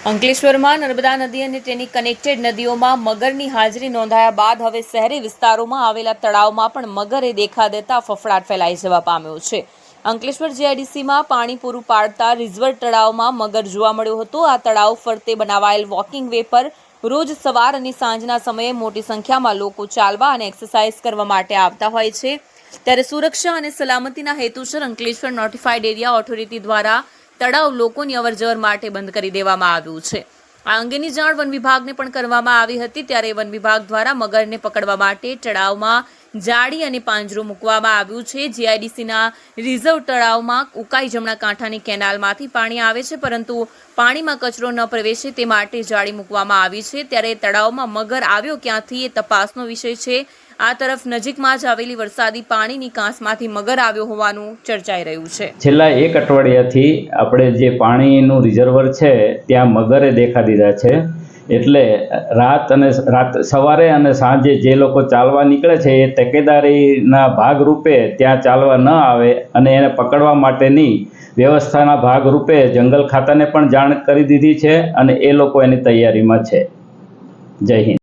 અંકલેશ્વરમાં નર્મદા નદી અને તેની કનેક્ટેડ નદીઓમાં મગરની હાજરી નોંધાયા બાદ હવે શહેરી વિસ્તારોમાં આવેલા તળાવમાં પણ મગરે દેખા દેતા ફફડાટ ફેલાઈ જવા પામ્યો છે. અંકલેશ્વર જીઆઈડીસીમાં પાણી પૂરું પાડતા રિઝવર તળાવમાં મગર જોવા મળ્યો હતો. આ તળાવ ફરતે બનાવાયેલ વોકિંગ વે પર રોજ સવાર અને સાંજના સમયે મોટી સંખ્યામાં લોકો ચાલવા અને એક્સરસાઇઝ કરવા માટે આવતા હોય છે. ત્યારે સુરક્ષા અને સલામતીના હેતુસર અંકલેશ્વર નોટિફાઈડ એરિયા ઓથોરિટી દ્વારા તળાવ લોકોની અવરજવર માટે બંધ કરી દેવામાં આવ્યું છે. આ અંગેની જાણ વન વિભાગને પણ કરવામાં આવી હતી. ત્યારે વન વિભાગ દ્વારા મગરને પકડવા માટે તળાવમાં જાળી અને પાંજરો મૂકવામાં આવ્યું છે. જીઆઈડીસીના રિઝર્વ તળાવમાં ઉકાઈ જમણા કાંઠાની કેનાલમાંથી પાણી આવે છે, પરંતુ પાણીમાં કચરો ન પ્રવેશે તે માટે જાળી મૂકવામાં આવી છે. ત્યારે તળાવમાં મગર આવ્યો ક્યાંથી એ તપાસનો વિષય છે. આ તરફ નજીકમાં જ આવેલી વરસાદી પાણીની કાંસમાંથી મગર આવ્યો હોવાનું ચર્ચાઈ રહ્યું છે. છેલ્લા એક અઠવાડિયાથી આપણે જે પાણીનું રિઝર્વર છે, ત્યાં મગરે દેખા દીધા છે. એટલે રાત અને રાત સવારે અને સાંજે જે લોકો ચાલવા નીકળે છે, એ તકેદારીના ભાગરૂપે ત્યાં ચાલવા ન આવે અને એને પકડવા માટેની વ્યવસ્થાના ભાગરૂપે જંગલ ખાતાને પણ જાણ કરી દીધી છે અને એ લોકો એની તૈયારીમાં છે. જય હિન્દ.